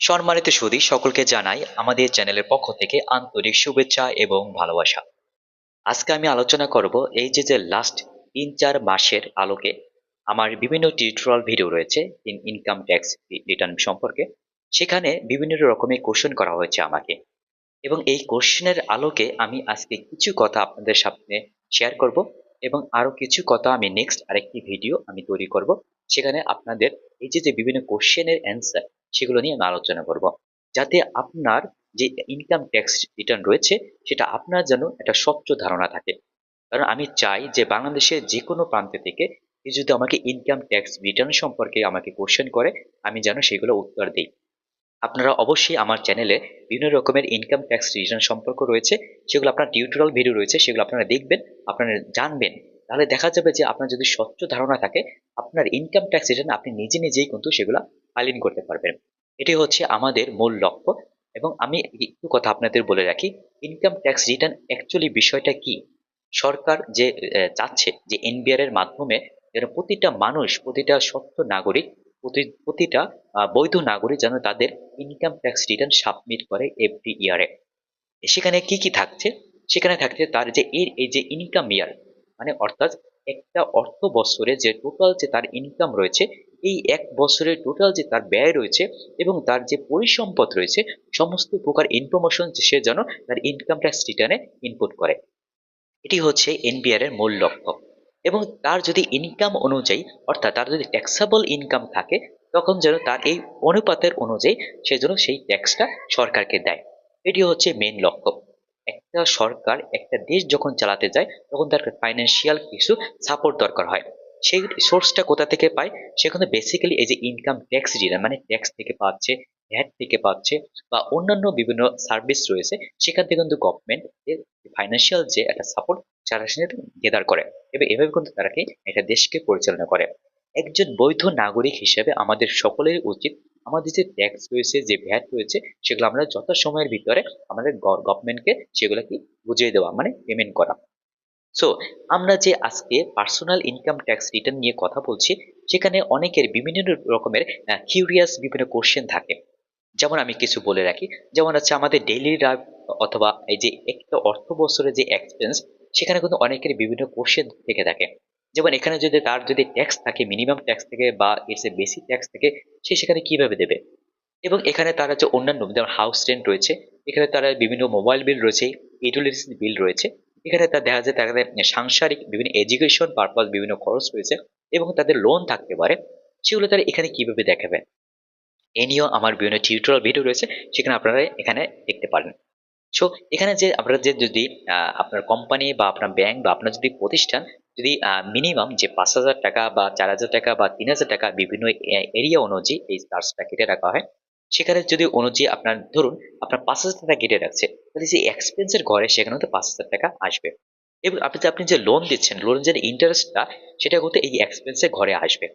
সম্মানিত সুদী সকলকে জানাই আমাদের চ্যানেলের পক্ষ থেকে আন্তরিক শুভেচ্ছা এবং ভালোবাসা। আজকে আমি আলোচনা করব এই যে যে লাস্ট তিন চার মাসের আলোকে আমার বিভিন্ন টিউটোরিয়াল ভিডিও রয়েছে ইন ইনকাম ট্যাক্স রিটার্ন সম্পর্কে। সেখানে বিভিন্ন রকমের কোশ্চেন করা হয়েছে আমাকে। এবং এই কোশ্চেনের আলোকে আমি আজকে কিছু কথা আপনাদের সামনে শেয়ার করব এবং আরও কিছু কথা আমি নেক্সট আরেকটি ভিডিও আমি তৈরি করব। সেখানে আপনাদের এই যে যে বিভিন্ন কোশ্চেনের অ্যান্সার সেগুলো নিয়ে আমি আলোচনা করব। যাতে আপনার যে ইনকাম ট্যাক্স রিটার্ন রয়েছে, সেটা আপনার যেন একটা স্বচ্ছ ধারণা থাকে। কারণ আমি চাই যে বাংলাদেশের যে কোনো প্রান্ত থেকে যদি আমাকে ইনকাম ট্যাক্স রিটার্ন সম্পর্কে আমাকে কোশ্চেন করে, আমি যেন সেগুলো উত্তর দিই। আপনারা অবশ্যই আমার চ্যানেলে বিভিন্ন রকমের ইনকাম ট্যাক্স রিটার্ন সম্পর্ক রয়েছে, সেগুলো আপনার টিউটোরিয়াল ভিডিও রয়েছে, সেগুলো আপনারা দেখবেন, আপনারা জানবেন। তাহলে দেখা যাবে যে আপনার যদি স্বচ্ছ ধারণা থাকে, আপনার ইনকাম ট্যাক্স রিটার্ন আপনি নিজে নিজেই কিন্তু সেগুলো ফাইলিং করতে পারবেন। এটি হচ্ছে আমাদের মূল লক্ষ্য। এবং আমি একটু কথা আপনাদের বলে রাখি ইনকাম ট্যাক্স রিটার্ন অ্যাকচুয়ালি বিষয়টা কি? সরকার যে চাচ্ছে যে এনবিআর এর মাধ্যমে যেন প্রতিটা মানুষ, প্রতিটা সত্য নাগরিক, প্রতি- প্রতিটা বৈধ নাগরিক যেন তাদের ইনকাম ট্যাক্স রিটার্ন সাবমিট করে এভরি ইয়ারে সেখানে কি কি থাকছে? সেখানে থাকছে তার যে, এর, এই যে ইনকাম ইয়ার মানে অর্থাৎ একটা অর্থ বছরে যে টোটাল যে তার ইনকাম রয়েছে এই এক বছরের টোটাল যে তার ব্যয় রয়েছে এবং তার যে পরিসম্পদ রয়েছে, সমস্ত প্রকার ইনফরমেশন সে যেন তার ইনকাম ট্যাক্স রিটার্নে ইনপুট করে। এটি হচ্ছে এনবিআর এর মূল লক্ষ্য। এবং তার যদি ইনকাম অনুযায়ী, অর্থাৎ তার যদি ট্যাক্সাবল ইনকাম থাকে, তখন যেন তার এই অনুপাতের অনুযায়ী সে যেন সেই ট্যাক্সটা সরকারকে দেয়। এটি হচ্ছে মেন লক্ষ্য। একটা সরকার, একটা দেশ যখন চালাতে যায়, তখন তার ফাইন্যান্সিয়াল কিছু সাপোর্ট দরকার হয়। সেই সোর্সটা কোথা থেকে পায়? সেখানে বেসিক্যালি এই যে ইনকাম ট্যাক্স রিটার্ন মানে ট্যাক্স থেকে পাচ্ছে ভ্যাট থেকে পাচ্ছে, বা অন্যান্য বিভিন্ন সার্ভিস রয়েছে, সেখান থেকে কিন্তু গভর্নমেন্ট এর ফাইন্যান্সিয়াল যে একটা সাপোর্ট যারা গেদার করে। এবং এভাবে কিন্তু তারা কি একটা দেশকে পরিচালনা করে। একজন বৈধ নাগরিক হিসেবে আমাদের সকলের উচিত, আমাদের যে ট্যাক্স রয়েছে, যে ভ্যাট রয়েছে, সেগুলো আমরা যত সময়ের ভিতরে আমাদের গভর্নমেন্টকে সেগুলো কি বুঝিয়ে দেওয়া মানে পেমেন্ট করা। সো আমরা যে আজকে পার্সোনাল ইনকাম ট্যাক্স রিটার্ন নিয়ে কথা বলছি, সেখানে অনেকের বিভিন্ন রকমের কিউরিয়াস বিভিন্ন কোশ্চেন থাকে। যেমন আমি কিছু বলে রাখি। যেমন হচ্ছে আমাদের ডেইলি অথবা এই যে একটা অর্থ বছরের যে এক্সপেন্স সেখানে কিন্তু অনেকের বিভিন্ন কোশ্চেন থেকে থাকে। যেমন এখানে যদি তার যদি ট্যাক্স থাকে মিনিমাম ট্যাক্স থেকে বা এর বেশি ট্যাক্স থেকে, সে সেখানে কীভাবে দেবে? এবং এখানে তারা যে অন্যান্য, যেমন হাউস রেন্ট রয়েছে, এখানে তারা বিভিন্ন মোবাইল বিল রয়েছে ইউটিলিটি বিল রয়েছে। এখানে তার দেখা যায় তাদের সাংসারিক বিভিন্ন এডুকেশন পারপাস বিভিন্ন খরচ রয়েছে এবং তাদের লোন থাকতে পারে। সেগুলো তারা এখানে কীভাবে দেখাবে? এ নিয়েও আমার বিভিন্ন টিউটোরিয়াল ভিডিও রয়েছে, সেখানে আপনারা এখানে দেখতে পারেন। সো এখানে যে আপনারা যে যদি আপনার কোম্পানি বা আপনার ব্যাংক বা আপনার যদি প্রতিষ্ঠান যদি মিনিমাম যে পাঁচ হাজার টাকা বা চার হাজার টাকা বা তিন হাজার টাকা বিভিন্ন এরিয়া অনুযায়ী এই চার্জটা কেটে রাখা হয় সেখানে যদি অনুযায়ী আপনার, ধরুন আপনার পাঁচ হাজার টাকা কেটে রাখছে, তাহলে যে এক্সপেন্সের ঘরে সেখানে তো পাঁচ হাজার টাকা আসবে। এবং আপনি আপনি যে লোন দিচ্ছেন লোনের যে ইন্টারেস্টটা সেটা কিন্তু এই এক্সপেন্সের ঘরে আসবে।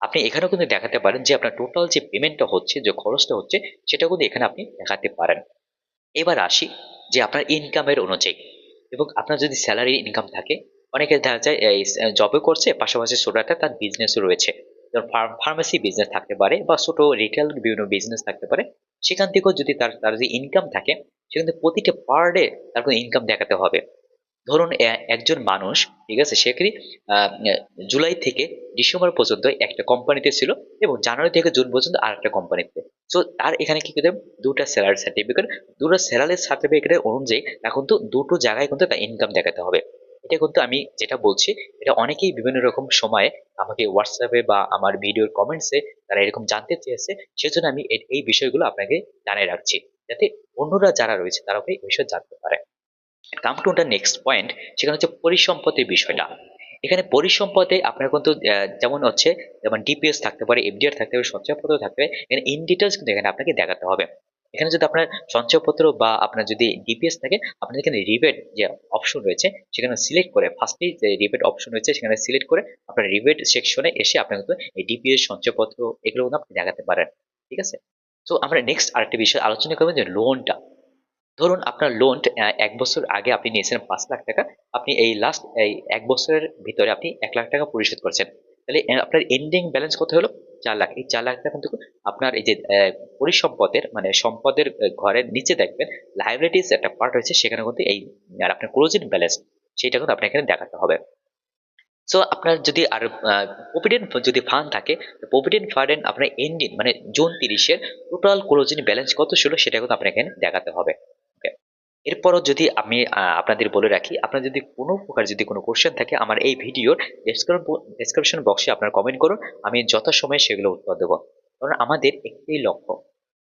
আপনি এখানেও কিন্তু দেখাতে পারেন যে আপনার টোটাল যে পেমেন্টটা হচ্ছে, যে খরচটা হচ্ছে সেটা কিন্তু এখানে আপনি দেখাতে পারেন। এবার আসি যে আপনার ইনকামের অনুযায়ী। এবং আপনার যদি স্যালারি ইনকাম থাকে, অনেকে দেখা যায় জবে করছে, পাশাপাশি একটা তার বিজনেসও রয়েছে। ফার্মেসি বিজনেস থাকতে পারে বা ছোট রিটেল বিভিন্ন বিজনেস থাকতে পারে, সেখান থেকেও যদি তার তার যে ইনকাম থাকে, সেখান থেকে প্রতিটা পার ডে তার কোনো ইনকাম দেখাতে হবে। ধরুন একজন মানুষ, ঠিক আছে, সে কি জুলাই থেকে ডিসেম্বর পর্যন্ত একটা কোম্পানিতে ছিল এবং জানুয়ারি থেকে জুন পর্যন্ত আর একটা কোম্পানিতে সো তার এখানে কি করতে দুটা স্যালারি সার্টিফিকেট দুটো স্যালারি সার্টিফিকেটের অনুযায়ী এখন তো দুটো জায়গায় কিন্তু তার ইনকাম দেখাতে হবে। এটা কিন্তু আমি যেটা বলছি, এটা অনেকেই বিভিন্ন রকম সময়ে আমাকে হোয়াটসঅ্যাপে বা আমার ভিডিওর কমেন্টসে তারা এরকম জানতে চেয়েছে, সেজন্য আমি এই- বিষয়গুলো আপনাকে জানিয়ে রাখছি, যাতে অন্যরা যারা রয়েছে তারাও এই বিষয় জানতে পারে। Come to the next point সেখানে হচ্ছে পরিসম্পত্তির বিষয়টা। এখানে পরিসম্পদে আপনার কিন্তু যেমন হচ্ছে, যেমন ডিপিএস থাকতে পারে এফডিআর থাকতে পারে, সঞ্চয়পত্র থাকতে পারে, এখানে ইন ডিটেলস কিন্তু এখানে আপনাকে দেখাতে হবে। এখানে যদি আপনার সঞ্চয়পত্র বা আপনার যদি ডিপিএস থাকে, আপনার এখানে রিবেট যে অপশন রয়েছে, সেখানে সিলেক্ট করে ফার্স্টেই যে রিবেট অপশন রয়েছে, সেখানে সিলেক্ট করে আপনার রিবেট সেকশনে এসে আপনি কিন্তু এই ডিপিএস সঞ্চয়পত্র এগুলো কিন্তু আপনি দেখাতে পারেন। ঠিক আছে? তো আমরা নেক্সট আরেকটা বিষয় আলোচনা করব যে লোনটা ধরুন আপনার লোন এক বছর আগে আপনি নিয়েছেন পাঁচ লাখ টাকা। আপনি এই লাস্ট এই এক বছরের ভিতরে আপনি এক লাখ টাকা পরিশোধ করছেন। তাহলে আপনার এন্ডিং ব্যালেন্স কত হলো? চার লাখ। এই চার লাখ টাকা কিন্তু আপনার এই যে পরিসম্পদের মানে সম্পদের ঘরের নিচে দেখবেন লাইবিলিটিস একটা পার্ট রয়েছে, সেখানে কিন্তু এই, আর আপনার ক্লোজিং ব্যালেন্স সেটা কিন্তু আপনাকে এখানে দেখাতে হবে। সো আপনার যদি আর প্রভিডেন্ট যদি ফান্ড থাকে প্রভিডেন্ট ফান্ড আপনার এন্ডিং মানে জুন তিরিশের টোটাল ক্লোজিং ব্যালেন্স কত ছিল, সেটা কিন্তু আপনাকে এখানে দেখাতে হবে? এরপরও যদি আমি আপনাদের বলে রাখি, আপনার যদি কোনো প্রকার যদি কোনো কোশ্চেন থাকে, আমার এই ভিডিওর ডেসক্রিপশন বক্সে আপনার কমেন্ট করুন, আমি যথাসময়ে সেগুলো উত্তর দেবো। কারণ আমাদের একটাই লক্ষ্য,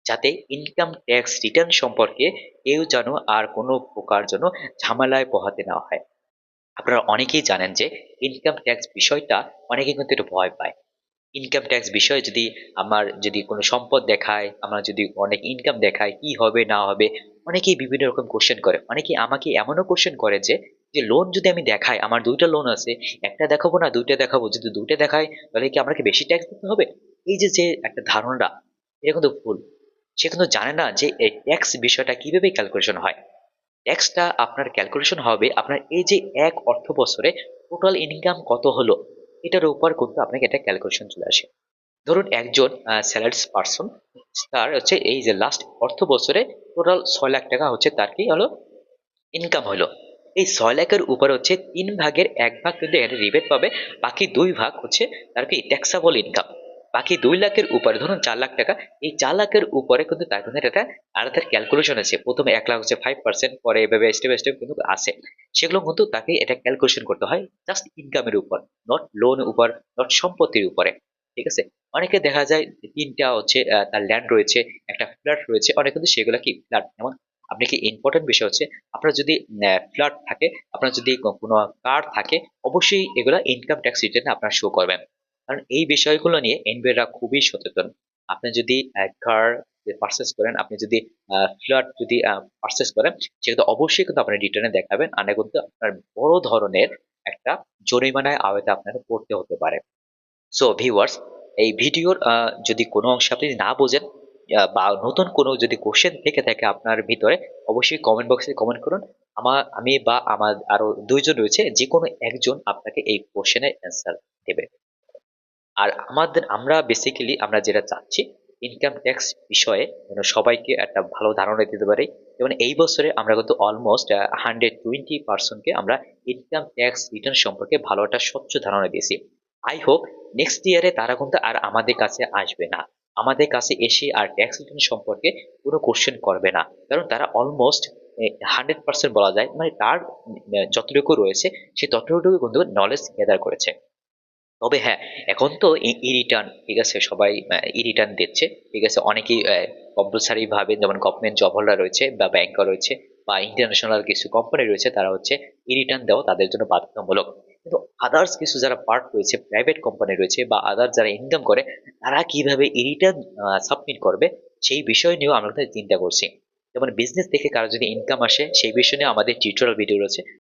যাতে ইনকাম ট্যাক্স রিটার্ন সম্পর্কে কেউ যেন আর কোনো প্রকার যেন ঝামেলায় পোহাতে না হয়। আপনারা অনেকেই জানেন যে ইনকাম ট্যাক্স বিষয়টা অনেকে কিন্তু একটু ভয় পায়। ইনকাম ট্যাক্স বিষয়ে যদি আমার যদি কোনো সম্পদ দেখায়, আমার যদি অনেক ইনকাম দেখায়, কি হবে, না হবে, অনেকেই বিভিন্ন রকম কোশ্চেন করে। অনেকেই আমাকে এমনও কোশ্চেন করে যে যে লোন যদি আমি দেখাই, আমার দুইটা লোন আছে, একটা দেখাবো না, দুইটা দেখাবো, যদি দুইটা দেখাই তাহলে কি আমাকে বেশি ট্যাক্স দিতে হবে? এই যে যে একটা ধারণাটা, এটা কিন্তু ভুল। সে কিন্তু জানে না যে এই ট্যাক্স বিষয়টা কীভাবে ক্যালকুলেশন হয়। ট্যাক্সটা আপনার ক্যালকুলেশন হবে, আপনার এই যে এক অর্থ বছরে টোটাল ইনকাম কত হলো? এটার উপর কিন্তু আপনাকে একটা ক্যালকুলেশন চলে আসে। ধরুন একজন স্যালারিস পার্সন তার হচ্ছে এই যে লাস্ট অর্থ বছরে টোটাল ছয় লাখ টাকা হচ্ছে তার কি হলো? ইনকাম হলো। এই ছয় লাখের উপর হচ্ছে তিন ভাগের এক ভাগ কিন্তু রিবেট পাবে, বাকি দুই ভাগ হচ্ছে তার কি ট্যাক্সাবল ইনকাম বাকি দুই লাখের উপরে, ধরুন চার লাখ টাকা, এই চার লাখের উপরে কিন্তু তার কিন্তু একটা আলাদা ক্যালকুলেশন আছে। প্রথমে এক লাখ হচ্ছে ফাইভ পার্সেন্ট পরে এভাবে স্টেপ স্টেপ কিন্তু আছে। সেগুলো কিন্তু তাকে এটা ক্যালকুলেশন করতে হয় জাস্ট ইনকামের উপর নট লোন উপর নট সম্পত্তির উপরে। ঠিক আছে? অনেকে দেখা যায় তিনটা হচ্ছে তার ল্যান্ড রয়েছে, একটা ফ্ল্যাট রয়েছে, অনেক কিন্তু সেগুলো কি ফ্ল্যাট যেমন আপনি কি ইম্পর্টেন্ট বিষয় হচ্ছে, আপনার যদি ফ্ল্যাট থাকে, আপনার যদি কোনো কার থাকে, অবশ্যই এগুলো ইনকাম ট্যাক্স রিটার্ন আপনার শো করবেন। কারণ এই বিষয়গুলো নিয়ে এনবিআররা খুবই সচেতন। আপনি যদি কার পারচেস করেন, আপনি যদি ফ্ল্যাট যদি পারচেস করেন সেক্ষেত্রে অবশ্যই কিন্তু আপনার রিটার্নে দেখাবেন আর কিন্তু আপনার বড় ধরনের একটা জরিমানায় আওতায় আপনাকে পড়তে হতে পারে। সো ভিউয়ার্স এই ভিডিওর যদি কোনো অংশ আপনি না বোঝেন বা নতুন কোনো যদি কোশ্চেন থেকে থাকে আপনার ভিতরে, অবশ্যই কমেন্ট বক্সে কমেন্ট করুন। আমার আমি বা আমার আরও দুইজন রয়েছে যে কোনো একজন আপনাকে এই কোশ্চেনের অ্যান্সার দেবে। আর আমাদের, আমরা বেসিক্যালি আমরা যেটা চাচ্ছি ইনকাম ট্যাক্স বিষয়ে যেন সবাইকে একটা ভালো ধারণা দিতে পারি। এবং এই বছরে আমরা কিন্তু অলমোস্ট হান্ড্রেড টোয়েন্টি পার্সেন্টকে আমরা ইনকাম ট্যাক্স রিটার্ন সম্পর্কে ভালো একটা স্বচ্ছ ধারণা দিয়েছি। আই হোপ নেক্সট ইয়ারে তারা কিন্তু আর আমাদের কাছে আসবে না। আমাদের কাছে এসে আর ট্যাক্স রিটার্ন সম্পর্কে কোনো কোশ্চেন করবে না। কারণ তারা অলমোস্ট হান্ড্রেড পার্সেন্ট বলা যায়। মানে তার যতটুকু রয়েছে, সে ততটুকু কিন্তু নলেজ গ্যাদার করেছে। তবে হ্যাঁ এখন তো ই রিটার্ন ঠিক আছে, সবাই ই রিটার্ন দিচ্ছে ঠিক আছে, অনেকেই কম্পালসারি ভাবে যেমন গভর্নমেন্ট জব হোল্ডার রয়েছে বা ব্যাংকার রয়েছে বা ইন্টারন্যাশনাল কিছু কোম্পানি রয়েছে, তারা হচ্ছে ই রিটার্ন দেওয়া তাদের জন্য বাধ্যতামূলক। কিন্তু আদার্স কিছু যারা পার্ট রয়েছে প্রাইভেট কোম্পানি রয়েছে বা আদার্স যারা ইনকাম করে, তারা কীভাবে ই রিটার্ন সাবমিট করবে, সেই বিষয় নিয়েও আমরা চিন্তা করছি। যেমন বিজনেস থেকে কারও যদি ইনকাম আসে, সেই বিষয় নিয়ে আমাদের টিউটোরিয়াল ভিডিও রয়েছে